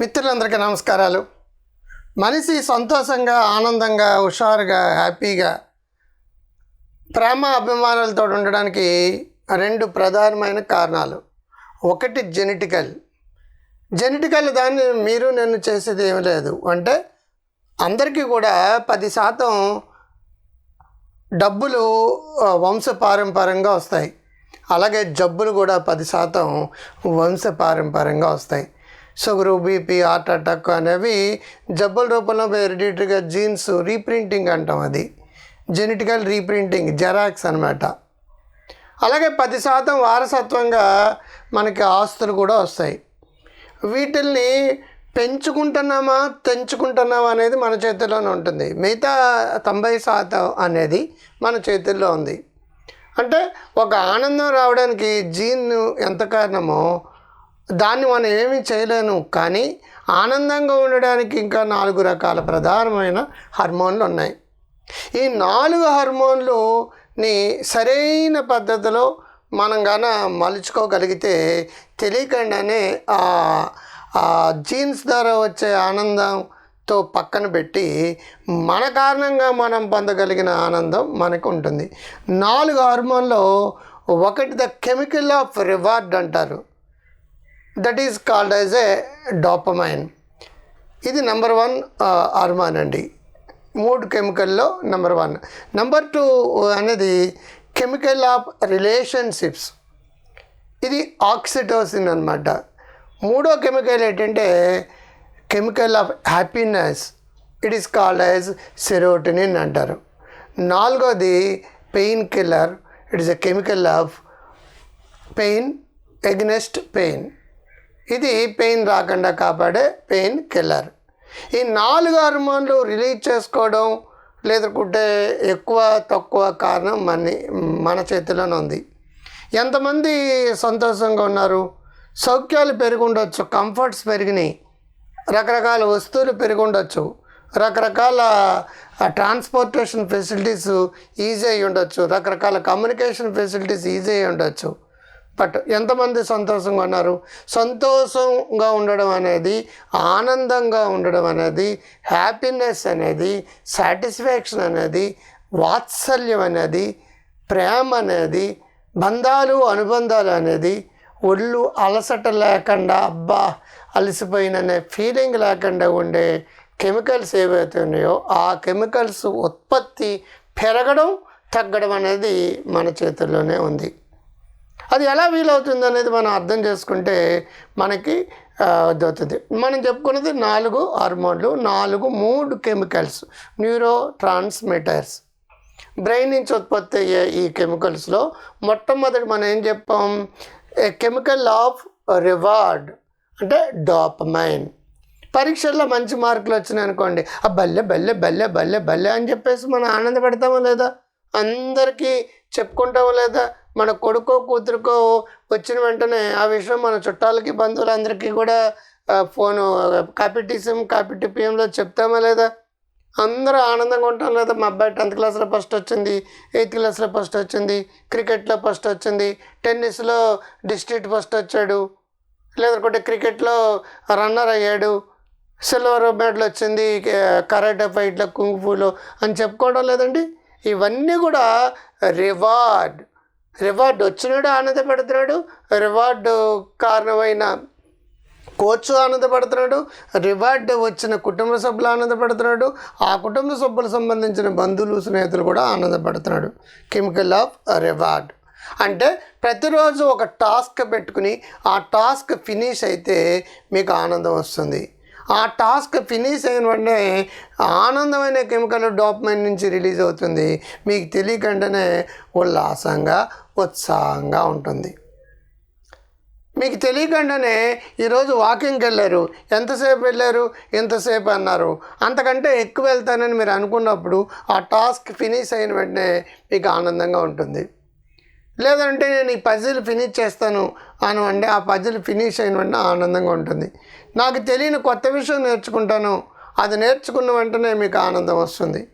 మిత్రులందరికీ నమస్కారాలు. మనిషి సంతోషంగా ఆనందంగా హుషారుగా హ్యాపీగా ప్రేమ అభిమానాలతో ఉండడానికి రెండు ప్రధానమైన కారణాలు. ఒకటి జెనెటికల్. జెనెటికల్ దాన్ని మీరు నేను చేసేది ఏమి లేదు. అంటే అందరికీ కూడా పది శాతం డబ్బులు వంశపారంపరంగా వస్తాయి. అలాగే జబ్బులు కూడా పది శాతం వంశపారంపరంగా వస్తాయి. షుగరు బీపీ హార్ట్ అటాక్ అనేవి జబ్బుల రూపంలో హెరిడిటరీగా జీన్స్ రీప్రింటింగ్ అంటాం అది. జెనెటికల్ రీప్రింటింగ్ జెరాక్స్ అనమాట అలాగే పది శాతం వారసత్వంగా మనకి ఆస్తులు కూడా వస్తాయి. వీటిల్ని పెంచుకుంటున్నామా తెంచుకుంటున్నామా అనేది మన చేతిలోనే ఉంటుంది. మిగతా తొంభై శాతం అనేది మన చేతుల్లో ఉంది. అంటే ఒక ఆనందం రావడానికి జీన్ ఎంత కారణమో దాన్ని మనం ఏమీ చేయలేను కానీ ఆనందంగా ఉండడానికి ఇంకా నాలుగు రకాల ప్రధానమైన హార్మోన్లు ఉన్నాయి. ఈ నాలుగు హార్మోన్లుని సరైన పద్ధతిలో మనం గాన మలుచుకోగలిగితే తెలియకుండానే ఆ ఆ జీన్స్ ద్వారా వచ్చే ఆనందంతో పక్కన పెట్టి మన కారణంగా మనం పొందగలిగిన ఆనందం మనకు ఉంటుంది. నాలుగు హార్మోన్లో ఒకటి ద కెమికల్ ఆఫ్ రివార్డ్ అంటారు. That is called as a dopamine ఇది నెంబర్ వన్ హార్మోన్ అండి. మూడు కెమికల్లో నెంబర్ వన్ నెంబర్ టూ అనేది కెమికల్ ఆఫ్ రిలేషన్షిప్స్ ఇది ఆక్సిటోసిన్ అనమాట మూడో కెమికల్ ఏంటంటే chemical of happiness it is called as serotonin అంటారు. నాలుగోది pain killer it is a chemical of pain against pain ఇది పెయిన్ రాకుండా కాపాడే పెయిన్ కిల్లర్. ఈ నాలుగు హార్మోన్లు రిలీజ్ చేసుకోవడం లేదుకుంటే ఎక్కువ తక్కువ కారణం మన మన చేతిలోనే ఉంది. ఎంతమంది సంతోషంగా ఉన్నారు? సౌఖ్యాలు పెరిగి కంఫర్ట్స్ పెరిగినాయి. రకరకాల వస్తువులు పెరిగి రకరకాల ట్రాన్స్పోర్టేషన్ ఫెసిలిటీస్ ఈజీ అయి ఉండొచ్చు రకరకాల కమ్యూనికేషన్ ఫెసిలిటీస్ ఈజీ అయి ఉండొచ్చు బట్ ఎంతమంది సంతోషంగా ఉన్నారు? సంతోషంగా ఉండడం అనేది ఆనందంగా ఉండడం అనేది హ్యాపీనెస్ అనేది సాటిస్ఫాక్షన్ అనేది వాత్సల్యం అనేది ప్రేమ అనేది బంధాలు అనుబంధాలు అనేది ఒళ్ళు అలసట లేకుండా అబ్బా అలసిపోయిననే ఫీలింగ్ లేకుండా ఉండే కెమికల్స్ ఏవైతే ఉన్నాయో ఆ కెమికల్స్ ఉత్పత్తి పెరగడం తగ్గడం అనేది మన చేతుల్లోనే ఉంది. అది ఎలా వీలవుతుంది అనేది మనం అర్థం చేసుకుంటే మనకి ఆ, అర్థమవుతుంది మనం చెప్పుకున్నది నాలుగు హార్మోన్లు నాలుగు మూడు కెమికల్స్ న్యూరో ట్రాన్స్మిటర్స్ బ్రెయిన్ నుంచి ఉత్పత్తి అయ్యే ఈ కెమికల్స్లో మొట్టమొదటి మనం ఏం చెప్పాం? కెమికల్ ఆఫ్ రివార్డ్ అంటే డాపమైన్. పరీక్షల్లో మంచి మార్కులు వచ్చినాయి అనుకోండి ఆ బల్లె బల్లె బల్లె బల్లె బల్లె అని చెప్పేసి మనం ఆనందపడతామా లేదా? అందరికీ చెప్పుకుంటామా లేదా? మన కొడుకో కూతురుకో వచ్చిన వెంటనే ఆ విషయం మన చుట్టాలకి బంధువులందరికీ కూడా ఫోను కాపీ టీసీఎం కాపీ టిపిఎంలో చెప్తామా లేదా? అందరూ ఆనందంగా ఉంటాం లేదా? మా అబ్బాయి టెన్త్ క్లాస్లో ఫస్ట్ వచ్చింది ఎయిత్ క్లాస్లో ఫస్ట్ వచ్చింది క్రికెట్లో ఫస్ట్ వచ్చింది టెన్నిస్లో డిస్ట్రిక్ట్ ఫస్ట్ వచ్చాడు లేదంటే క్రికెట్లో రన్నర్ అయ్యాడు సిల్వర్ మెడల్ వచ్చింది కరాటే ఫైట్లో కుంగ్ఫూలో అని చెప్పుకోవడం లేదండి. ఇవన్నీ కూడా రివార్డ్. రివార్డ్ వచ్చినాడు ఆనందపడుతున్నాడు. రివార్డు కారణమైన కోచ్ ఆనందపడుతున్నాడు. రివార్డ్ వచ్చిన కుటుంబ సభ్యులు ఆనందపడుతున్నాడు. ఆ కుటుంబ సభ్యులకు సంబంధించిన బంధువులు స్నేహితులు కూడా ఆనందపడుతున్నాడు. Chemical of reward. అంటే ప్రతిరోజు ఒక టాస్క్ పెట్టుకుని ఆ టాస్క్ ఫినిష్ అయితే మీకు ఆనందం వస్తుంది. ఆ టాస్క్ ఫినిష్ అయిన వెంటనే ఆనందమైన కెమికల్ డోపమైన్ నుంచి రిలీజ్ అవుతుంది. మీకు తెలియకుండానే ఉల్లాసంగా ఉత్సాహంగా ఉంటుంది. మీకు తెలియకుండానే ఈరోజు వాకింగ్కి వెళ్ళారు. ఎంతసేపు వెళ్ళారు? ఎంతసేపు అన్నారు. అంతకంటే ఎక్కువ వెళ్తానని మీరు అనుకున్నప్పుడు ఆ టాస్క్ ఫినిష్ అయిన వెంటనే మీకు ఆనందంగా ఉంటుంది. లేదంటే నేను ఈ పజిల్ ఫినిష్ చేస్తాను అని అంటే ఆ పజిల్ ఫినిష్ అయిన వెంటనే ఆనందంగా ఉంటుంది. నాకు తెలియని కొత్త విషయం నేర్చుకుంటాను. అది నేర్చుకున్న వెంటనే మీకు ఆనందం వస్తుంది.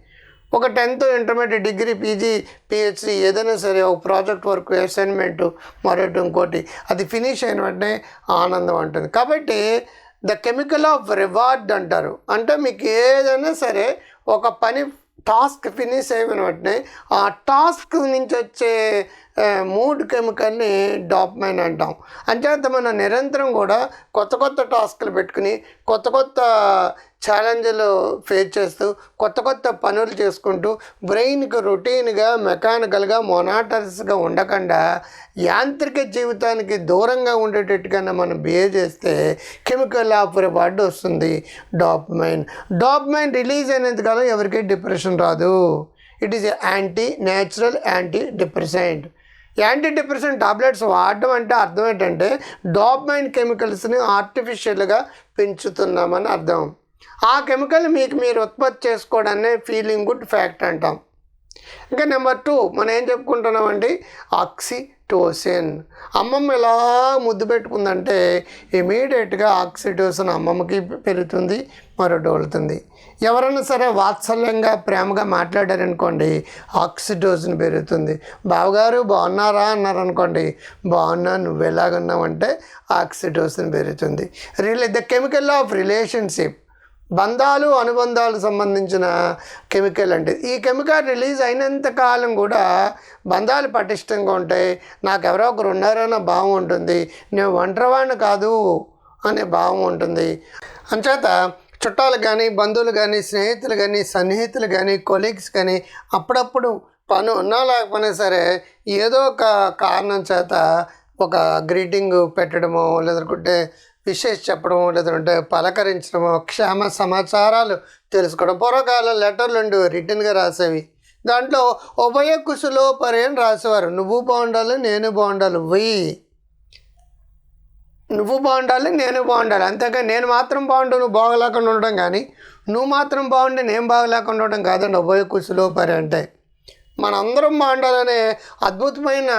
ఒక tenth intermediate degree PG PhD ఏదైనా సరే ఒక ప్రాజెక్ట్ వర్క్ అసైన్మెంట్ మరొకటి ఇంకోటి అది ఫినిష్ అయిన వెంటనే ఆనందం ఉంటుంది కాబట్టి ద కెమికల్ ఆఫ్ రివార్డ్ అంటారు. అంటే మీకు ఏదైనా సరే ఒక పని టాస్క్ ఫినిష్ అయిన వెంటనే ఆ టాస్క్ నుంచి వచ్చే మూడ్ కెమికల్ని డాప్మైన్ అంటాం. అంచేత మనం నిరంతరం కూడా కొత్త కొత్త టాస్క్లు పెట్టుకుని కొత్త కొత్త ఛాలెంజ్లు ఫేస్ చేస్తూ కొత్త కొత్త పనులు చేసుకుంటూ బ్రెయిన్కి రొటీన్గా మెకానికల్గా మొనాటర్స్గా ఉండకుండా యాంత్రిక జీవితానికి దూరంగా ఉండేటట్టుగా మనం బిహేవ్ చేస్తే కెమికల్ ఆఫ్ రివార్డ్ వస్తుంది. డాప్మైన్. డాప్మైన్ రిలీజ్ అయినంత కాలం ఎవరికీ డిప్రెషన్ రాదు. It is anti natural antidepressant antidepressant tablets వాడడం అంటే అర్థం ఏంటంటే డాప్మైన్ కెమికల్స్ని ఆర్టిఫిషియల్గా పెంచుతున్నామని అర్థం. ఆ కెమికల్ మీకు మీరు ఉత్పత్తి చేసుకోవడాన్ని ఫీలింగ్ గుడ్ ఫ్యాక్ట్ అంటాం. ఇంకా నెంబర్ టూ మనం ఏం చెప్పుకుంటున్నామండి? ఆక్సిటోసిన్. అమ్మమ్మ ఎలా ముద్దు పెట్టుకుందంటే ఇమీడియట్గా ఆక్సిటోసిన్ అమ్మమ్మకి పెరుగుతుంది మరో డోలుతుంది ఎవరైనా సరే వాత్సల్యంగా ప్రేమగా మాట్లాడారనుకోండి ఆక్సిటోసిన్ పెరుగుతుంది. బావగారు బాగున్నారా అన్నారనుకోండి బాగున్నా నువ్వు ఎలాగున్నావంటే ఆక్సిటోసిన్ పెరుగుతుంది. రిలే ద కెమికల్ ఆఫ్ రిలేషన్షిప్. బంధాలు అనుబంధాలు సంబంధించిన కెమికల్ అంటే. ఈ కెమికల్ రిలీజ్ అయినంత కాలం కూడా బంధాలు పటిష్టంగా ఉంటాయి. నాకు ఎవరో ఒకరు ఉన్నారన్న భావం ఉంటుంది. నేను ఒంటరివాడిని కాదు అనే భావం ఉంటుంది. అంచేత చుట్టాలు కానీ బంధువులు కానీ స్నేహితులు కానీ సన్నిహితులు కానీ కొలీగ్స్ కానీ అప్పుడప్పుడు పని ఉన్నా లేకపోయినా సరే ఏదో ఒక కారణం చేత ఒక గ్రీటింగ్ పెట్టడమో లేదంటే విషేష్ చెప్పడం లేదంటే పలకరించడం క్షేమ సమాచారాలు తెలుసుకోవడం. పూర్వకాల లెటర్లు ఉండి రిటర్న్గా రాసేవి. దాంట్లో ఉభయ కుశలో పరేం రాసేవారు నువ్వు బాగుండాలి నేను బాగుండాలి వెయ్యి నువ్వు బాగుండాలి నేను బాగుండాలి. అంతేకాని నేను మాత్రం బాగుండు నువ్వు బాగలేకుండా ఉండడం కానీ నువ్వు మాత్రం బాగుండి నేను బాగలేకుండా ఉండడం కాదండి. ఉభయ కుశలో పరి అంటే మనందరం బాగుండాలనే అద్భుతమైన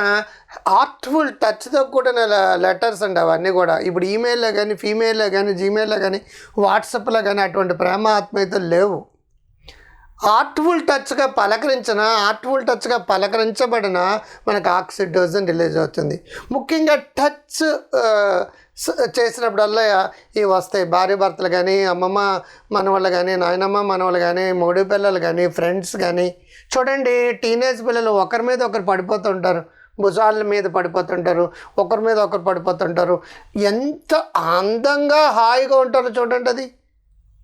ఆర్ట్ఫుల్ టచ్తో కూడిన లెటర్స్ అండి అవన్నీ కూడా. ఇప్పుడు ఈమెయిల్లో కానీ ఫీమెయిల్లో కానీ జీమెయిల్లో కానీ వాట్సాప్లో కానీ అటువంటి ప్రేమ ఆత్మీయతలు లేవు. ఆర్ట్ఫుల్ టచ్గా పలకరించిన ఆర్ట్ఫుల్ టచ్గా పలకరించబడిన మనకు ఆక్సిడోజన్ రిలీజ్ అవుతుంది. ముఖ్యంగా టచ్ చేసినప్పుడల్లా ఇవి వస్తాయి. భార్య భర్తలు కానీ అమ్మమ్మ మనవాళ్ళు కానీ నాయనమ్మ మనవాళ్ళు కానీ మూడు పిల్లలు కానీ ఫ్రెండ్స్ కానీ చూడండి టీనేజ్ పిల్లలు ఒకరి మీద ఒకరు పడిపోతుంటారు. భుజాల మీద పడిపోతుంటారు. ఒకరి మీద ఒకరు పడిపోతుంటారు. ఎంత అందంగా హాయిగా ఉంటారో చూడండి అది.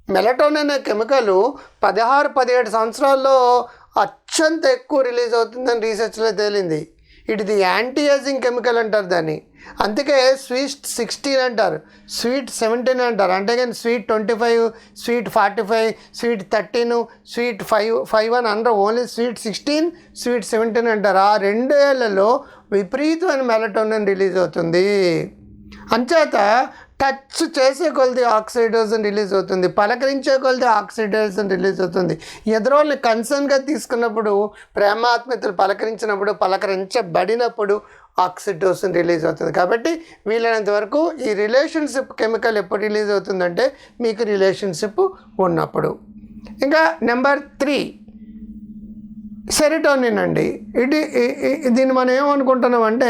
మెలటోన్ అనే కెమికల్ పదహారు పదిహేడు సంవత్సరాల్లో అత్యంత ఎక్కువ రిలీజ్ అవుతుందని రీసెర్చ్లో తేలింది. ఇటు యాంటీ ఏజింగ్ కెమికల్ అంటారు దాన్ని. అందుకే స్వీట్ సిక్స్టీన్ అంటారు స్వీట్ సెవెంటీన్ అంటారు. అంటే కానీ sweet twenty five sweet forty five sweet thirteen sweet five five అని అనరు. Only sweet sixteen sweet seventeen అంటారు. ఆ రెండేళ్ళలో విపరీతమైన మెలటోనిన్ రిలీజ్ అవుతుంది. అంచేత టచ్ చేసే కొలది ఆక్సిడేషన్ రిలీజ్ అవుతుంది పలకరించే కొలది ఆక్సిడోజన్ రిలీజ్ అవుతుంది. ఎదురోళ్ళని కన్సర్న్గా తీసుకున్నప్పుడు ప్రేమాత్మీయతలు పలకరించినప్పుడు పలకరించబడినప్పుడు ఆక్సిడోసిన్ రిలీజ్ అవుతుంది. కాబట్టి వీలైనంత వరకు ఈ రిలేషన్షిప్ కెమికల్ ఎప్పుడు రిలీజ్ అవుతుందంటే మీకు రిలేషన్షిప్ ఉన్నప్పుడు. ఇంకా నెంబర్ త్రీ సెరిటోనిన్ అండి. ఇది దీన్ని మనం ఏమనుకుంటున్నాం అంటే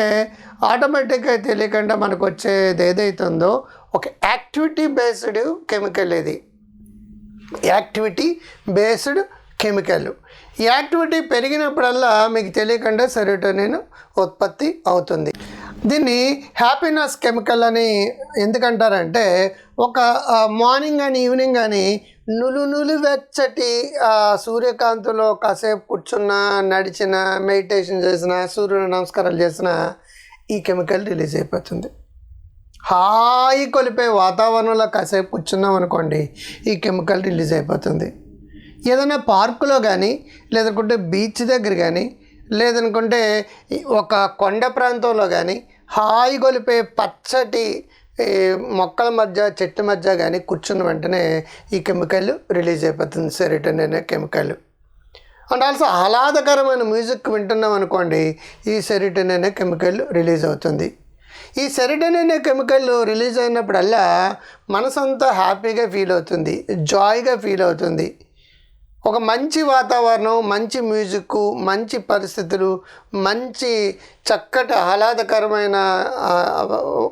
ఆటోమేటిక్గా తెలియకుండా మనకు వచ్చేది ఏదైతుందో ఒక యాక్టివిటీ బేస్డ్ కెమికల్ ఇది. Activity based chemical. యాక్టివిటీ పెరిగినప్పుడల్లా మీకు తెలియకుండా సెరోటోనిన్ ఉత్పత్తి అవుతుంది. దీన్ని హ్యాపీనెస్ కెమికల్ అని ఎందుకంటారంటే ఒక మార్నింగ్ కానీ ఈవినింగ్ కానీ నులు నులు వెచ్చటి సూర్యకాంతిలో కాసేపు కూర్చున్న నడిచిన మెడిటేషన్ చేసిన సూర్యుడు నమస్కారాలు చేసిన ఈ కెమికల్ రిలీజ్ అయిపోతుంది. హాయి కొలిపే వాతావరణంలో కాసేపు కూర్చున్నాం అనుకోండి ఈ కెమికల్ రిలీజ్ అయిపోతుంది. ఏదైనా పార్కులో కానీ లేదనుకుంటే బీచ్ దగ్గర కానీ లేదనుకుంటే ఒక కొండ ప్రాంతంలో కానీ హాయి కొలిపే పచ్చటి మొక్కల మధ్య చెట్టు మధ్య కానీ కూర్చున్న వెంటనే ఈ కెమికల్ రిలీజ్ అయిపోతుంది సెరిటన్ అనే కెమికల్. అండ్ ఆల్సో ఆహ్లాదకరమైన మ్యూజిక్ వింటున్నాం అనుకోండి ఈ సెరిటన్ అనే కెమికల్ రిలీజ్ అవుతుంది. ఈ సెరిటన్ అనే కెమికల్ రిలీజ్ అయినప్పుడల్లా మనసంతా హ్యాపీగా ఫీల్ అవుతుంది జాయ్గా ఫీల్ అవుతుంది. ఒక మంచి వాతావరణం మంచి మ్యూజిక్ మంచి పరిస్థితులు మంచి చక్కటి ఆహ్లాదకరమైన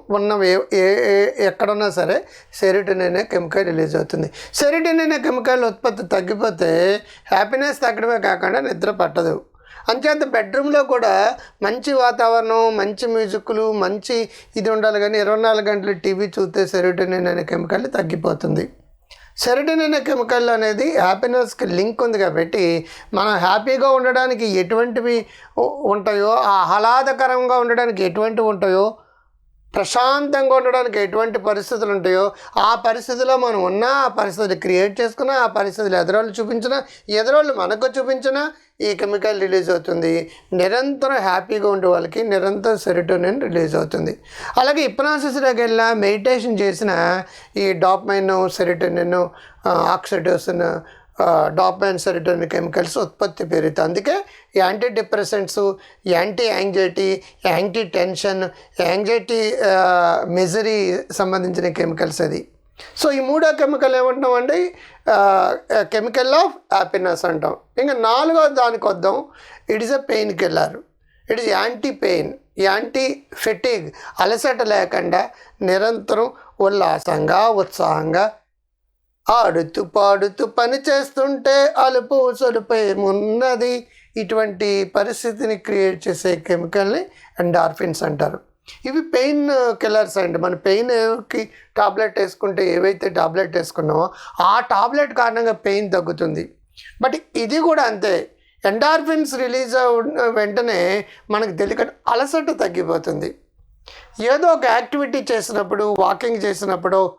ఉన్న ఏ- ఏ- ఎక్కడున్నా సరే సెరిటిన్ అనే కెమికల్ రిలీజ్ అవుతుంది. సెరిటిన్ అనే కెమికల్ ఉత్పత్తి తగ్గిపోతే హ్యాపీనెస్ తగ్గడమే కాకుండా నిద్ర పట్టదు. అంచేత బెడ్రూమ్లో కూడా మంచి వాతావరణం మంచి మ్యూజిక్లు మంచి ఇది ఉండాలి కానీ ఇరవై నాలుగు గంటలు టీవీ చూస్తే సెరోటోనిన్ అనే కెమికల్ తగ్గిపోతుంది. సెరటిన్ అనే కెమికల్ అనేది హ్యాపీనెస్కి లింక్ ఉంది కాబట్టి మనం హ్యాపీగా ఉండడానికి ఎటువంటివి ఉంటాయో ఆహ్లాదకరంగా ఉండడానికి ఎటువంటివి ఉంటాయో ప్రశాంతంగా ఉండడానికి ఎటువంటి పరిస్థితులు ఉంటాయో ఆ పరిస్థితిలో మనం ఉన్నా ఆ పరిస్థితులు క్రియేట్ చేసుకున్నా ఆ పరిస్థితులు ఎదురోళ్ళు చూపించినా ఎదురోళ్ళు మనకు చూపించినా ఈ కెమికల్ రిలీజ్ అవుతుంది. నిరంతరం హ్యాపీగా ఉండే వాళ్ళకి నిరంతరం సెరిటోనిన్ రిలీజ్ అవుతుంది. అలాగే ఇప్నాసిస్లోకి వెళ్ళినా మెడిటేషన్ చేసిన ఈ dopamine serotonin oxytocin dopamines return chemicals ఉత్పత్తి పెరుగుతాయి. అందుకే antidepressants anti anxiety anti tension anxiety మెజరీ సంబంధించిన కెమికల్స్ అది. సో ఈ మూడో కెమికల్ ఏమంటామండి కెమికల్ ఆఫ్ హ్యాపీనెస్ అంటాం. ఇంకా నాలుగో దానికి వద్దాం. It is a pain killer it is anti pain anti fatigue అలసట లేకుండా నిరంతరం ఉల్లాసంగా ఉత్సాహంగా ఆడుతూ పాడుతూ పని చేస్తుంటే అలుపు సొలుపేమున్నది ఇటువంటి పరిస్థితిని క్రియేట్ చేసే కెమికల్ని ఎండార్ఫిన్స్ అంటారు. ఇవి పెయిన్ కిల్లర్స్ అండి. మన పెయిన్కి టాబ్లెట్ వేసుకుంటే ఏవైతే టాబ్లెట్ వేసుకున్నామో ఆ టాబ్లెట్ కారణంగా పెయిన్ తగ్గుతుంది. బట్ ఇది కూడా అంతే. ఎండార్ఫిన్స్ రిలీజ్ వెంటనే మనకు తెలియక అలసట తగ్గిపోతుంది. ఏదో ఒక యాక్టివిటీ చేసినప్పుడు వాకింగ్ చేసినప్పుడు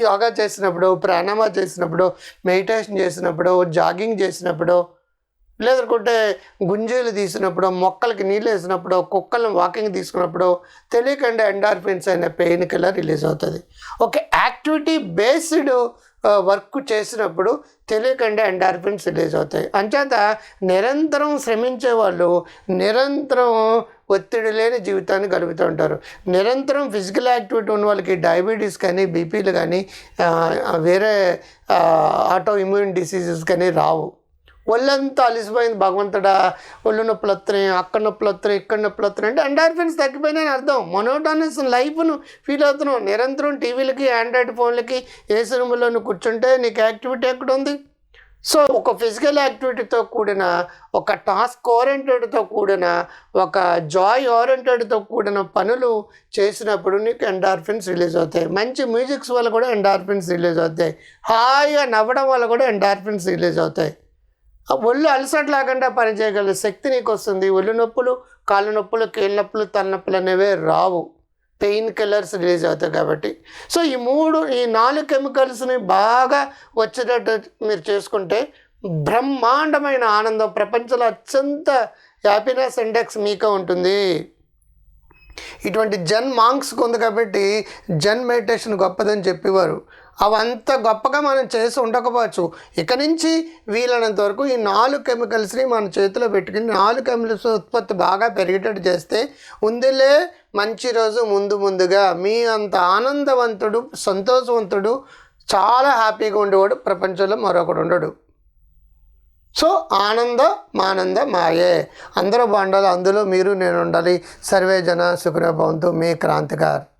యోగా చేసినప్పుడు ప్రాణామా చేసినప్పుడు మెడిటేషన్ చేసినప్పుడు జాగింగ్ చేసినప్పుడు లేదనుకుంటే గుంజీలు తీసినప్పుడు మొక్కలకి నీళ్ళు వేసినప్పుడు కుక్కలను వాకింగ్ తీసుకున్నప్పుడు తెలియకుండా ఎండార్ఫిన్స్ అనే పెయిన్ కిల్లర్ రిలీజ్ అవుతుంది. ఒక యాక్టివిటీ బేస్డ్ వర్క్ చేసినప్పుడు తెలియకుండా ఎండార్ఫిన్స్ రిలీజ్ అవుతాయి. అంచేత నిరంతరం శ్రమించే వాళ్ళు నిరంతరం ఒత్తిడి లేని జీవితాన్ని గడుపుతూ ఉంటారు. నిరంతరం ఫిజికల్ యాక్టివిటీ ఉన్న వాళ్ళకి డయాబెటీస్ కానీ బీపీలు కానీ వేరే ఆటో ఇమ్యూన్ డిసీజెస్ కానీ రావు. ఒళ్ళంతా అలిసిపోయింది భగవంతుడా ఒళ్ళు నొప్పులు వస్తున్నాయి అక్కడ నొప్పులు వస్తున్నాయి ఇక్కడ నొప్పులు వస్తున్నాయి అంటే ఎండార్ఫిన్స్ తగ్గిపోయినాయని అర్థం. మొనోటానస్ లైఫ్ను ఫీల్ అవుతున్నావు. నిరంతరం టీవీలకి ఆండ్రాయిడ్ ఫోన్లకి ఏసీ రూమ్లో నువ్వు కూర్చుంటే నీకు యాక్టివిటీ ఎక్కడ ఉంది సో ఒక ఫిజికల్ యాక్టివిటీతో కూడిన ఒక టాస్క్ ఓరియంటెడ్తో కూడిన ఒక జాయ్ ఓరియంటెడ్తో కూడిన పనులు చేసినప్పుడు నీకు ఎండార్ఫిన్స్ రిలీజ్ అవుతాయి. మంచి మ్యూజిక్స్ వల్ల కూడా ఎండార్ఫిన్స్ రిలీజ్ అవుతాయి. హాయిగా నవ్వడం వల్ల కూడా ఎండార్ఫిన్స్ రిలీజ్ అవుతాయి. ఒళ్ళు అలసట లేకుండా పనిచేయగల శక్తి నీకు వస్తుంది ఒళ్ళు నొప్పులు కాళ్ళ నొప్పులు కీళ్ళ నొప్పులు తలనొప్పులు అనేవే రావు. పెయిన్ కిల్లర్స్ రిలీజ్ అవుతాయి కాబట్టి. సో ఈ మూడు ఈ నాలుగు కెమికల్స్ని బాగా వచ్చేటట్టు మీరు చేసుకుంటే బ్రహ్మాండమైన ఆనందం. ప్రపంచంలో అత్యంత హ్యాపీనెస్ ఇండెక్స్ మీకే ఉంటుంది. ఇటువంటి జన్ మాంక్స్కి ఉంది కాబట్టి జన్ మెడిటేషన్ గొప్పదని చెప్పేవారు. అవంత గొప్పగా మనం చేసి ఉండకపోవచ్చు. ఇక నుంచి వీలైనంత వరకు ఈ నాలుగు కెమికల్స్ని మన చేతిలో పెట్టుకుని నాలుగు కెమికల్స్ ఉత్పత్తి బాగా పెరిగేటట్టు చేస్తే ఉందిలే మంచి రోజు ముందు ముందుగా. మీ అంత ఆనందవంతుడు సంతోషవంతుడు చాలా హ్యాపీగా ఉండేవాడు ప్రపంచంలో మరొకడు ఉండడు. సో ఆనంద మానంద మాయే. అందరూ బాగుండాలి అందులో మీరు నేను ఉండాలి. సర్వే జన సుఖరభవంతు మీ క్రాంతికార్.